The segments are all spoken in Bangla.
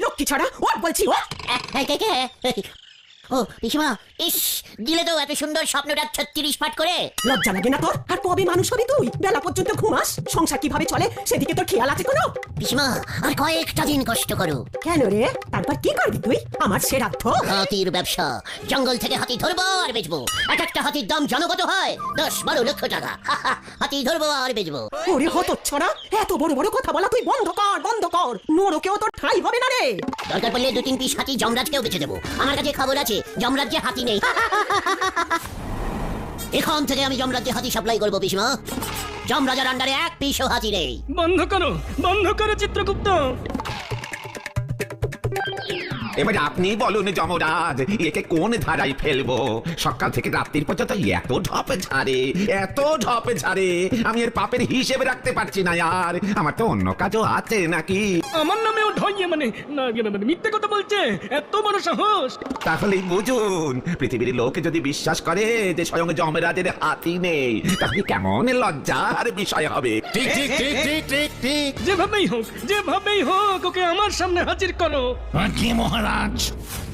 লক্ষ্মী ছড়া ওর বলছি ও? ও পিসমা ইস দিলে তো এত সুন্দর স্বপ্নটা ছত্রিশ পাঠ করে। লজ্জা লাগে না তোর? আর কবে মানুষ হবি তুই? বেলা পর্যন্ত ঘুমাস? সংসার কীভাবে চলে? সেদিকে তোর খেয়াল আছে কোনো? পিসমা আর কয়েকটা দিন কষ্ট করো। কেন রে? তারপর কি করবি তুই? আমার হাতির ব্যবসা। জঙ্গল থেকে হাতি ধরবো আর বেচবো। এক একটা হাতির দাম জনগত হয়। দশ বারো লক্ষ টাকা। হাতি ধরবো আর বেচবো। ওরে হত ছড়া এত বড় বড় কথা বলা তুই বন্ধ কর বন্ধ কর। নরকেও তোর ঠাই হবে না রে। দরকার পড়লে দু তিন পিস হাতি যমরাজকেও বেঁচে দেবো। আমার কাছে খবর আছে যমরাজ্যে হাতি নেই। এখন থেকে আমি যমরাজ্যে হাতি সাপ্লাই করব পিসমা। যমরাজার আন্ডারে এক পিসও হাতি নেই। বন্ধ করো বন্ধ করো চিত্রগুপ্ত। এবার আপনি বলুন যমরাজ একে কোন ধারায় ফেলব? সকাল থেকে রাত্রির পর্যন্ত এত ঢপে ঝাড়ে এত ঢপে ঝাড়ে আমি এর পাপের হিসেবে রাখতে পারছি না আর আমার তো অন্য কাজও আছে নাকি? আমার নামেও ঢইয়ে মানে না ইয়ে, মানে মিথ্যে কথা বলছে। এত বড় সাহস। তাহলেই বুঝুন পৃথিবীর লোক যদি বিশ্বাস করে যে স্বয়ং যমরাজের হাতি নেই তাহলে কেমন লজ্জার বিষয় হবে? ঠিক ঠিক ঠিক ঠিক ঠিক ঠিক। যেভাবেই হোক যেভাবেই হোক ওকে আমার সামনে হাজির করো। কি মহারাজ?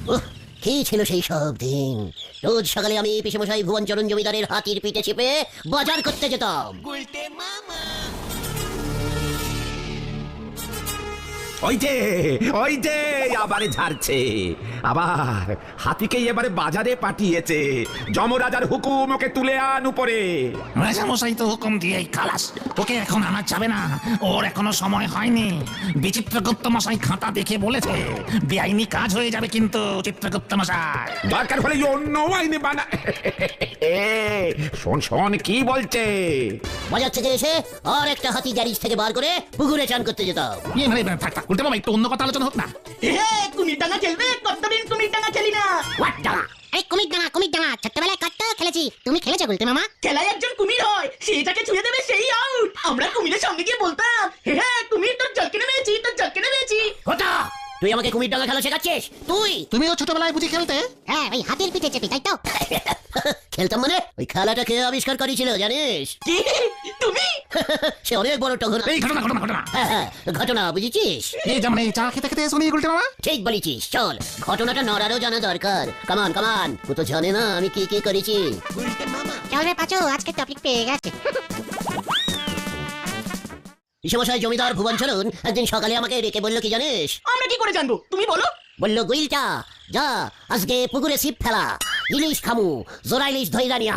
উহ, কি ছিল সেই সব দিন? রোজ সকালে আমি পিসমশাই ভুবনচরণ জমিদারের হাতির পিঠে চেপে বাজার করতে যেতাম। ওই যে ওই যে আবার ঝাড়ছে। আবার হাতিকে এবারে বাজারে পাঠিয়েছে। যমরাজার হুকুম ওকে তুলে আন উপরে। রাজামশাই তো হুকুম দিয়েই খালাস। ওকে এখন আনা যাবে না। ওর এখনও সময় হয়নি। বিচিত্রগুপ্ত মশাই খাতা দেখে বলেছে বেআইনি কাজ হয়ে যাবে কিন্তু চিত্রগুপ্ত মশাই দরকার হলে অন্য আইনে বানা এ, শোন শোন কি বলছে? বাজার থেকে এসে আর একটা হাতি গ্যারিজ থেকে বার করে পুকুরে চান করতে যেতাম। ইয়ে মানে থাক থাক উল্টে বাবা একটু অন্য কথা আলোচনা হোক না। হোয়াট ডাঙা আরে কুমির ডাঙা কুমির ডাঙা ছোট্টবেলায় কত খেলেছি। তুমি খেলেছো গুলতে মামা? খেলায় একজন কুমির হয় সেটাকে ছুঁয়ে দেবে সেই আউট আমরা কুমিরের সঙ্গে গিয়ে বলতাম হে হ্যাঁ কুমির তোর জল কিনে পেয়েছি তোর জল কিনে পেয়েছি। কোথা তুই আমাকে কুমির ডাঙ্গা খেলা শেখাচ্ছিস? তুই? তুমিও ছোটবেলায় বুঝি খেলতে? হ্যাঁ ওই হাতির পিঠে চেপে তাই তো? খেলতাম মানে? খেলাটা কে আবিষ্কার করেছিল জানিস? কি? তুমি? সে অনেক বড় টঘনা এই ঘটনা ঘটনা ঘটনা। হ্যাঁ, হ্যাঁ, ঘটনা বুঝেছিস? এই যেমন এই চা খেতে খেতে শুনি উল্টে মামা ঠিক বলেছিস চল ঘটনাটা নড়ারও জানা দরকার। কামান কামান ও তো জানে না আমি কি কি করেছি। চল রে পাচু আজকে টপিক পেয়ে গেছে। সমস্যায় জমিদার ভুবনচরণ একদিন সকালে আমাকে ডেকে বলল কি জানিস? আমরা কি করে জানব? তুমি বলো। বলল গুইলটা যা আজকে পুকুরে ছিপ ফেলা। ইলিশ খামু জোড়া ইলিশ ধৈরা নিয়ে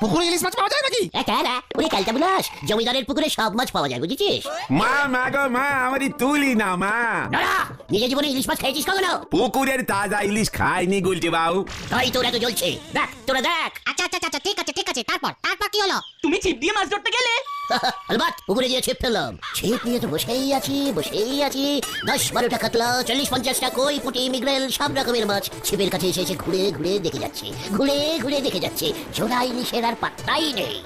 পুকুরে ইলিশ মাছ পাওয়া যায় নাকি? এ, কে রে? ওরে ক্যালটা বুলাস জমিদারের পুকুরে সব মাছ পাওয়া যায় বুঝেছিস? মা মা গো মা আমারই তুলি না মা। নিজের জীবনে ইলিশ মাছ খেয়েছিস কখনো? পুকুরের তাজা ইলিশ গুলটি বাবু। তাই তোর এত জ্বলছে। দেখ তোরা দেখ। আচ্ছা আচ্ছা আচ্ছা ঠিক আছে ঠিক আছে তারপর তারপর কি হলো? তুমি ছিপ দিয়ে মাছ ধরতে গেলে। আলবাত পুকুরে গিয়ে ছিপ ফেললাম। ছিপ নিয়ে তো বসেই আছি বসেই আছি। দশ বারোটা কাতলা চল্লিশ পঞ্চাশটা কই পুঁটি মিগরেল সব রকমের মাছ ছিপের কাছে এসে এসে ঘুরে ঘুরে দেখে যাচ্ছে ঘুরে ঘুরে দেখে যাচ্ছে। জোড়া ইলিশের আর পাত্তাই নেই।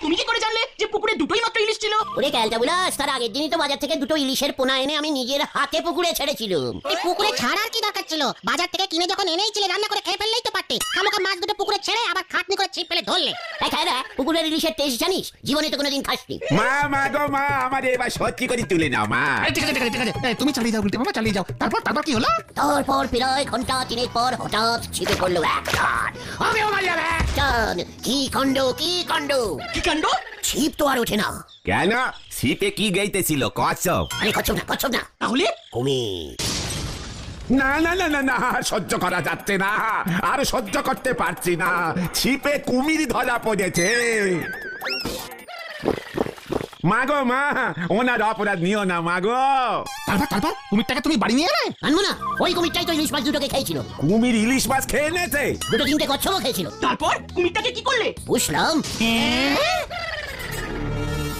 তুমি কি করে জানলে? পুকুরে দুটোই মাত্র ইলিশ ছিল? ওরে ক্যালটা বুলাস তার আগের দিনই তো বাজার থেকে দুটো ইলিশের পোনা এনে আমি নিজের হাতে পুকুরে ছেড়েছিলাম। এই পুকুরে ছাড়ার কি দরকার ছিল? বাজার থেকে কিনে যখন এনেইছিলে রান্না করে খেয়ে ফেললেই তো পারতে। খামোকা মাছ দুটো পুকুরে ছেড়ে আবার খাটনি করে ছিপ ফেলে ধরলে। এই খায় না পুকুরের ইলিশের টেস্ট জানিস? জীবনে তো কোনোদিন খাসনি। মা মা গো মা আমার এবার সত্যি করে তুলে নাও মা। এই, ঠিক আছে ঠিক আছে ঠিক আছে। এই, তুমি চালিয়ে যাও উল্টে মামা চালিয়ে যাও। তারপর তারপর কি হলো? তারপর প্রায় ঘণ্টা তিনেক পর হঠাৎ ছিপে পড়ল এক টান আমিও মারলাম এক। টান কি কাণ্ড কি কাণ্ড কি কাণ্ড ছিপ তো আর ওঠে না। কেন? শীতে কি গাইতেছিল? কচ্ছপ। আরে কচ্ছপ না কচ্ছপ না। তাহলে? কুমির। না না না না না সহ্য করা যাচ্ছে না। আর সহ্য করতে পারছি না। ছিপে কুমির ধরা পড়েছে। মাগো মা ওনার অপরাধ নিও না মাগো। তারপর তারপর? কুমিরটাকে তুমি বাড়ি নিয়ে এলে আনব না। ওই কুমিরটাই তো ইলিশ মাছ দুটোকে খেয়েছিল। কুমির ইলিশ মাছ খেয়ে নেছে দুটো তিনটে কচ্ছপও খেয়েছিল। তারপর? কুমিরটাকে কি করলে? বুঝলাম।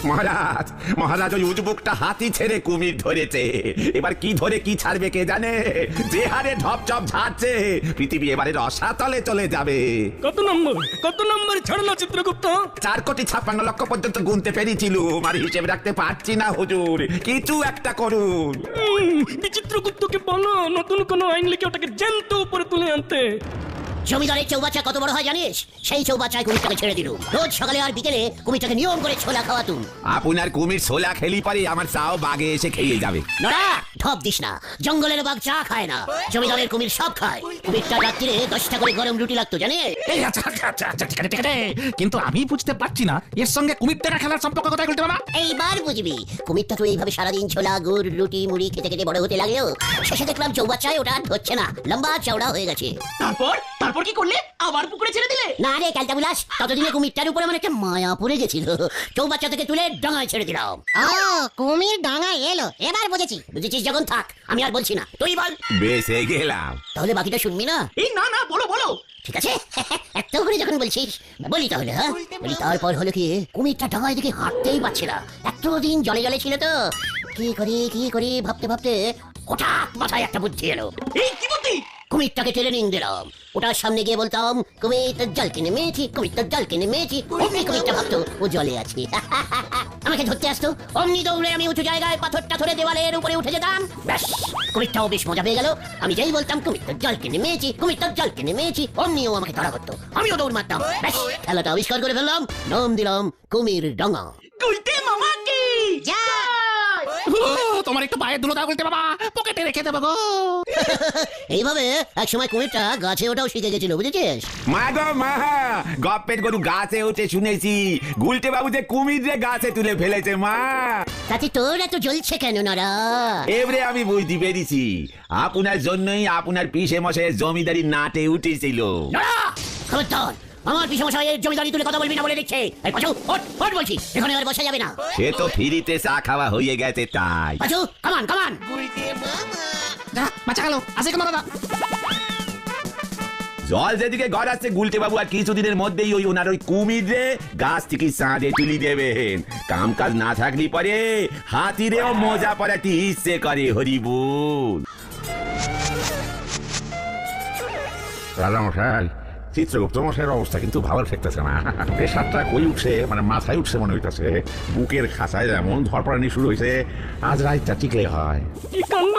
মহারাজ মহারাজ ওই উজবুকটা হাতি ছেড়ে কুমির ধরেছে। এবার কি ধরে কি ছাড়বে কে জানে? যে হারে ঢপ চপ ঝাড়ছে পৃথিবী এবারে রসাতলে চলে যাবে। কত নম্বর? কত নম্বর ছাড়লো চিত্রগুপ্ত? চার কোটি ছাপ্পান্ন লক্ষ পর্যন্ত গুনতে পেরেছিলুম আর হিসেব রাখতে পারছি না হুজুর। কিছু একটা করুন। বিচিত্রগুপ্তকে বলো নতুন কোনো আইন লিখে ওটাকে জ্যান্ত উপরে তুলে আনতে। জমিদারের চৌবাচ্চা কত বড় হয় জানিস? সেই চৌবাচ্চায় কুমিরটাকে ছেড়ে দিল রোজ সকালে আর বিকেলে কুমিরটাকে নিয়ম করে ছোলা খাওয়াতুম। আপনার কুমির ছোলা খেলি পারে আমার চাও বাগে এসে খেয়ে যাবে। নড়া ঢপ দিস না। জঙ্গলের বাঘ চা খায় না। জমিদারের কুমির সব খায়। কুমিরটা রাত্রিরে দশটা করে গরম রুটি লাগতো এই আচ্ছা আচ্ছা আচ্ছা ঠিক আছে ঠিক আছে। কিন্তু আমি বুঝতে পারছি না এর সঙ্গে কুমির টাকা খেলার সম্পর্ক কোথায় বলতে মামা এইবার বুঝবি। কুমিরটা তো এইভাবে সারাদিন ছোলা গুড় রুটি মুড়ি খেতে খেতে বড় হতে লাগল শেষে দেখলাম চৌবাচ্চায় ওটা আর ধরছে না। লম্বা চওড়া হয়ে গেছে। তারপর? তারপর? কি করলে? আবার পুকুরে ছেড়ে দিলে? না রে ক্যালটা বিলাস। ততদিনে কুমিরটার উপরে আমার একটা মায়া পড়ে গেছিল। চৌবাচ্চা থেকে তুলে ডাঙায় ছেড়ে দিলাম। ও কুমির ডাঙা এলো। এবার বুঝেছি। বুঝেছিস যখন? থাক আমি আর বলছি না। তুই বল। বেঁচে গেলাম। তাহলে বাকিটা শুনবি না? এই না না বলো বলো। ঠিক আছে? এত করে যখন বলছিস বলি তাহলে হ্যাঁ? বলি তারপর হলো কি কুমিরটা ডাঙায় দিকে হাঁটতেই পারছে না। এতদিন জলে জলে ছিল তো। কি করি কি করি ভাবতে ভাবতে হঠাৎ মাথায় একটা বুদ্ধি এলো। এই কি বুদ্ধি? কুমিরটাকে ট্রেনিং দিলাম। ওটার সামনে গিয়ে বলতাম কুমির তোর জল কিনে মেয়েছি কুমির তোর জল কিনে মেয়েছি। অমনি কুমিরটা ভাবতো ও জলে আছে। আমাকে ধরতে আসতো। অমনি দৌড়ে আমি উঁচু জায়গায় পাথরটা ধরে দেওয়ালের উপরে উঠে যেতাম। ব্যাস কুমিরটাও বেশ মজা পেয়ে গেল। আমি যেই বলতাম কুমির তোর জল কিনে মেয়েছি কুমির তোর জল কিনে মেয়েছি অমনিও আমাকে ধরা করতো আমিও দৌড় মারতাম। ব্যাস খেলাটা আবিষ্কার করে ফেললাম। নাম দিলাম কুমির ডাঙা। গুলতে মামা কি যা। তোমার একটু পায়ে দুলো দাও গুলতে বাবা। পকেটে রেখে দেবো গো। এইভাবে একসময় কুমিরটা গাছে ওটাও শিখে গেছিল বুঝেছিস? মা গো মা গপ্পের গরু গাছে উঠে শুনেছি। গুলটে বাবু যে কুমির রে গাছে তুলে ফেলেছে মা। তাতে তোর এত জ্বলছে কেন নারা? এবারে আমি বুঝতে পেরেছি। আপনার জন্যই আপনার পিসে মশাই জমিদারি নাটে উঠেছিল। খবরদার আমার পিছনে মশাইয়ের জমিদারি তুলে কথা বলবি না বলে দিচ্ছে। এই পাচু ওঠ ওঠ বলছি। এখানে আর বসা যাবে না। সে তো ফিরিতে চা খাওয়া হয়ে গেছে তাই। পাচু কামান কামান বাঁচা গেল আসে কেন দাদা জল যেদিকে গড়াচ্ছে গুলটে বাবু আর কিছুদিনের মধ্যেই ওই ওনার ওই কুমির রে গাছ থেকে চাঁদে তুলি দেবেন। কাম কাজ না থাকলে পরে হাতিরেও মজা পড়াতে ইচ্ছে করে হরিবুল। রাজামশাই চিত্রগুপ্ত মশাইয়ের অবস্থা কিন্তু ভালো ঠেকতেছে না। প্রেশারটা কই উঠছে? মানে মাথায় উঠছে মনে হইতেছে। বুকের খাঁচায় যেমন ধরপড়ানি শুরু হয়েছে আজ রাতটা টিকলে হয়। কি কাণ্ড?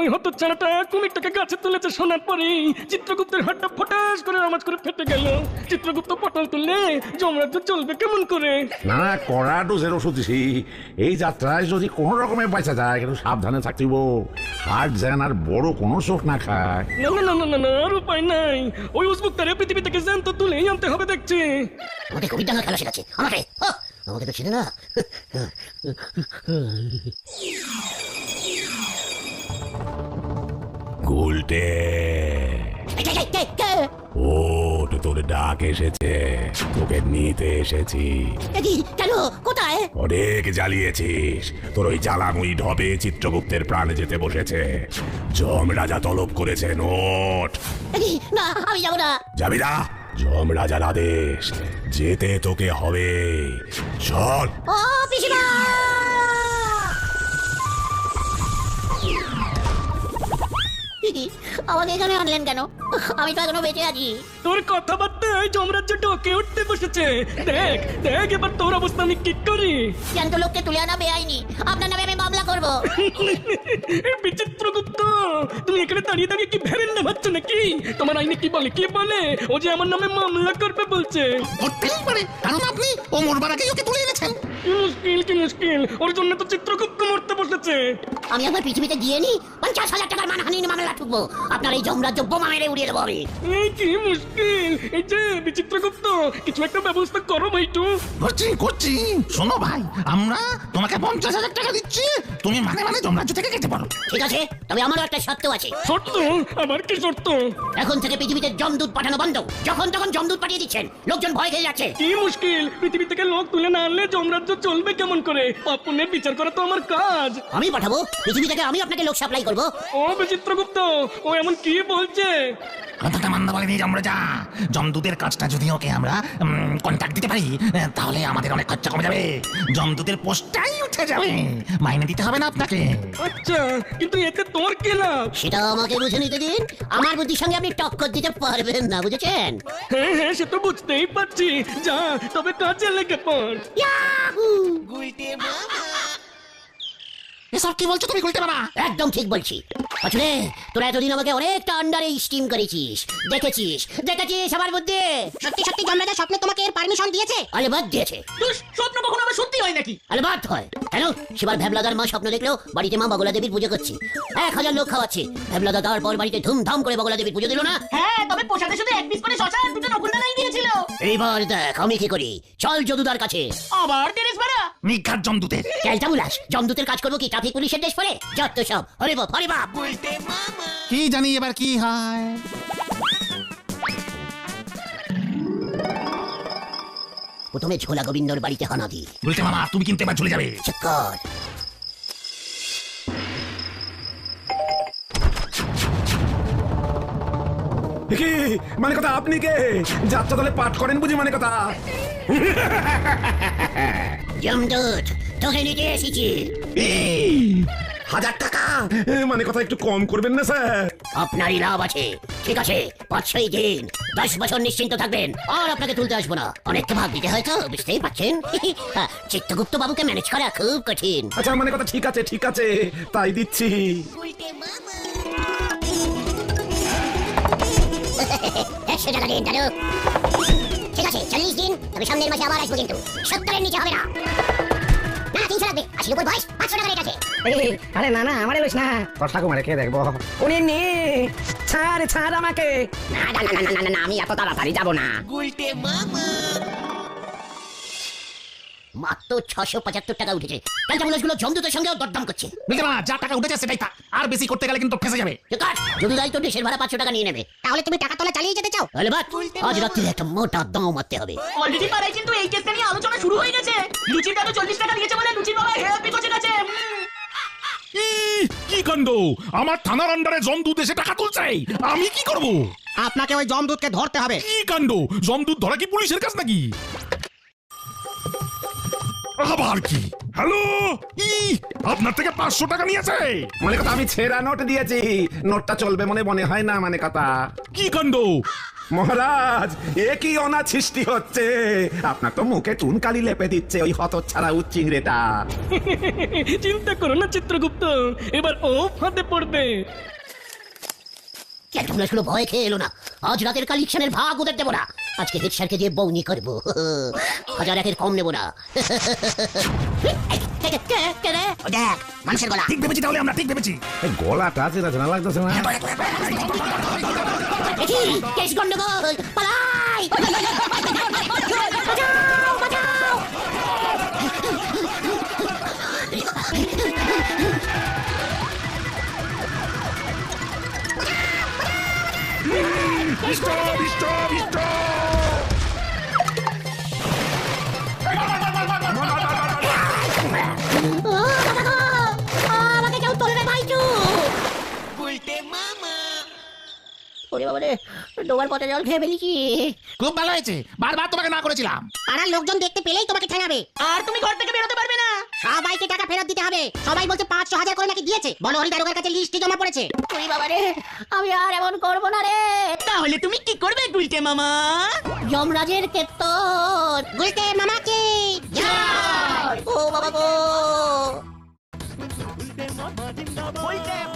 ওই হত ছাড়াটা কুমিরটাকে গাছে তুলেছে শোনার পরেই চিত্রগুপ্তের হাতটা ফটাস করে আওয়াজ করে ফেটে গেল। চিত্রগুপ্ত পটল তুললে যমরাজ্য চলবে কেমন করে? না না কড়া ডোজের ওষুধ দিছি। এই যাত্রায় যদি কোনো রকমে বাঁচা যায় কিন্তু সাবধানে থাকতেইব হার্ট যেন আর বড় কোনো চোখ না খায়। না না না না আর উপায় নাই। ওই পৃথিবী থেকে জ্যান্ত তুলেই আনতে হবে দেখছি। আমাকে কবির ডাঙ্গা খেলা শেখাচ্ছে আমাকে আমাকে তো ছেড়ে না। গুলটে ওট তোর ডাক এসেছে। তোকে নিতে এসেছি। কেন? কোথায়? অনেক জ্বালিয়েছিস। তোর ওই জ্বালাময়ী ঢবে চিত্রগুপ্তের প্রাণ যেতে বসেছে। যম রাজা তলব করেছে নোট। না আমি যাব না। যাবি না? যম রাজার আদেশ যেতে তোকে হবে। চল। ও পিসিমা! কি, আমাকে এখানে আনলেন কেন? আমি তো এখনও বেঁচে আছি। তোর কথাবার্তায় যমরাজ্য ডকে উঠতে বসেছে। দেখ দেখ এবার তোর অবস্থা আমি কি করি? জ্যান্ত লোককে তুলে আনা বেআইনি। আপনার নামে আমি মামলা করব। এই বিচিত্রগুপ্ত তুমি এখানে দাঁড়িয়ে দাঁড়িয়ে কি ভেবেন না ভাবছ নাকি? তোমার আইনে কি বলে কি বলে? ও যে আমার নামে মামলা করবে বলছে। করতেই পারে কারণ আপনি ও মরবার আগেই ওকে তুলে এনেছেন। কি মুশকিল কি মুশকিল ওর জন্য তো চিত্রগুপ্ত মরতে বসেছে। আমি একবার পৃথিবীতে গিয়ে নি? পঞ্চাশ হাজার টাকার মানহানি মামলা ঠুকবো। আপনার এই যমরাজ্য বোমা মেরে উড়িয়ে দেবো আমি। এই কি মুশকিল? এই যে বিচিত্রগুপ্ত কিছু একটা ব্যবস্থা করো ভাইটু করছি করছি। শোনো ভাই আমরা তোমাকে পঞ্চাশ হাজার টাকা দিচ্ছি তুমি মানে মানে যমরাজ্য থেকে যেতে পারো। ঠিক আছে তবে আমারও একটা শর্ত আছে। শর্ত? আবার কি শর্ত? এখন থেকে পৃথিবীতে জমদূত পাঠানো বন্ধ। যখন তখন জমদূত পাঠিয়ে দিচ্ছেন। লোকজন ভয় খেয়ে যাচ্ছে। কি মুশকিল? পৃথিবী থেকে লোক তুলে না আনলে যমরাজ্য চলবে কেমন করে? পাপুনের বিচার করা তো আমার কাজ। আমি পাঠাবো। পৃথিবী থেকে আমি আপনাকে লোক সাপ্লাই করব। ও বিচিত্রগুপ্ত ও এমন কি বলছে? কথাটা মানতে পারিনি যমরাজা জমদূতের কাজটা যদি ওকে আমরা কন্ট্যাক্ট দিতে পারি তাহলে আমাদের অনেক খরচা কমে যাবে। জমদূতের পোস্টটাই উঠে যাবে। মাইনে দিতে হবে না আপনাকে। আচ্ছা কিন্তু এতে তোর কি লাভ? সেটা আমাকে বুঝে নিতে দিন। আমার বুদ্ধির সঙ্গে আপনি টক্কর দিতে পারবেন না বুঝেছেন? হ্যাঁ হ্যাঁ সে তো বুঝতেই পারছি। যা তবে কাজে লেগে পড়। ইয়াহু! এসব কি বলছো তুমি গুলটে মামা একদম ঠিক বলছি আসলে তোরা এতদিন আমাকে অনেকটা আন্ডারে স্টিম করেছিস। দেখেছিস? দেখেছিস আমার বুদ্ধি? সত্যি সত্যি জমরাজা স্বপ্নে তোমাকে এর পারমিশন দিয়েছে? আলেবাদ দিয়েছে। স্বপ্ন কখনো আবার সত্যি হয় নাকি? আলেবাদ হয়। কেন? সেবার ভ্যাবলাদার মা স্বপ্ন দেখলেও বাড়িতে মা বগলা দেবীর পুজো করছে। এক হাজার লোক খাওয়াচ্ছে। ভ্যাবলাদা তারপর বাড়িতে ধুমধাম করে বগলা দেবীর পুজো দিল না? হ্যাঁ তবে পোষাতে শুধু এক পিস করে শশা আর দুটো নকুলদানাই দিয়েছিল। এইবার দেখ আমি কি করি? চল যদুদার কাছে। আবার টেরেস ভাড়া? নিঘাত জমদূতের। ক্যালটা বুলাস জমদূতের কাজ করব কি ট্রাফিক পুলিশের দেশ পরে? যত সব হরে বাপ হরে বাপ। কি জানি এবার কি হয়? প্রথমে ঝোলা গোবিন্দর বাড়িতে হানা দি বলতে মামা তুমি কিন্তু এবার চলে যাবে। চক্কর কি? মানে কথা আপনি কে? যাত্রা দলে পাঠ করেন বুঝি মানে কথা? জমদূত তোকে নিতে এসেছি। হাজার টাকা। এ, মানে কথা একটু কম করবেন না স্যার? আপনারই লাভ আছে। ঠিক আছে পাঁচ ছয় দিন। দশ বছর নিশ্চিন্ত থাকবেন। আর আপনাকে তুলতে আসব না। অনেকটা ভাগ দিতে হয়তো বুঝতেই পারছেন? হ্যাঁ, চিত্তগুপ্ত বাবুকে ম্যানেজ করা খুব কঠিন। আচ্ছা মানে কথা ঠিক আছে ঠিক আছে। তাই দিচ্ছি। একশো টাকা দিন দাদু। ঠিক আছে চল্লিশ দিন। তবে সামনের মাসে আবার আসব কিন্তু। সত্তরের নিচে হবে না। তিনশো লাগবে। আশির উপর বয়স পাঁচশো টাকা রেট আছে আরে না না আমারে বলিস না। দেখব। উনি নে ছাড় ছাড় আমাকে। না না না না না না আমি এত তাড়াতাড়ি যাব না। মাত্র ছশো পঁচাত্তর টাকা উঠেছে। ক্যালটাবুলাসগুলো জমদূতের সঙ্গেও দরদাম করছে। বুঝতে মামা যা টাকা উঠেছে সেটাই তা। আর বেশি করতে গেলে কিন্তু ফেসে যাবে। যদি দায়িত্ব দেশের ভাড়া পাঁচশো টাকা নিয়ে নেবে। তাহলে তুমি টাকা তোলা চালিয়ে যেতে চাও? তাহলে বাদ আজ রাত্রে একটা মোটা দাম মারতে হবে। অলরেডি পাড়ায় কিন্তু এই কেসটা নিয়ে আলোচনা শুরু হয়ে গেছে। লুচির দাদু চল্লিশ টাকা দিয়েছে বলে লুচির বাবা হেয়াপি করছে গেছে কি কাণ্ড আমার থানার আন্ডারে জমদূত এসে টাকা তুলছে। আমি কি করব? আপনাকে ওই জমদূতকে ধরতে হবে। কি কাণ্ড জমদূত ধরা কি পুলিশের কাজ নাকি? আবার কি? হ্যালো ই আপনার থেকে পাঁচশো টাকা নিয়েছে? মানে কথা আমি ছেঁড়া নোট দিয়েছি। নোটটা চলবে মনে মনে হয় না মানে কথা। কি কাণ্ড? মহারাজ এ কি অনাথ সৃষ্টি হচ্ছে? আপনার তো মুখে চুনকালি লেপে দিচ্ছে ওই হত ছাড়া উচ্চিংড়েটা চিন্তা করো না চিত্রগুপ্ত। এবার ও ফাঁদে পড়বে। ক্যালটাবুলাসগুলো ভয় খেয়ে এলো না? আজ রাতের কালেকশনের ভাগ ওদের দেবো না। আজকে হেড স্যারকে দিয়ে বৌনি করব হাজার একের কম নেব না দেখ মানুষের গলা ঠিক ভেবেছি তাহলে আমরা ঠিক ভেবেছি এই গলাটা চেনা চেনা লাগতেছে না দেখি গন্ডগোল পালাই বাঁচাও, বাঁচাও। ও, ওরে বাবা রে। ডোবার পথে জল খেয়ে ফেলেছি। খুব ভালো হয়েছে। বারবার তোমাকে না করেছিলাম। পাড়ার লোকজন দেখতে পেলেই তোমাকে ঠেঙাবে। আর তুমি ঘর থেকে বেরোতে পারবে না। সবাইকে টাকা ফেরত দিতে হবে। সবাই বলছে পাঁচশো হাজার করে নাকি দিয়েছে। বলো হরি দারোগার কাছে লিস্টে জমা পড়েছে। ওরে বাবা রে আমি আর এমন করব না রে। তাহলে তুমি কি করবে গুলটে মামা? যমরাজের কেতন গুলতে মামাকে ও বাবা গো। মামা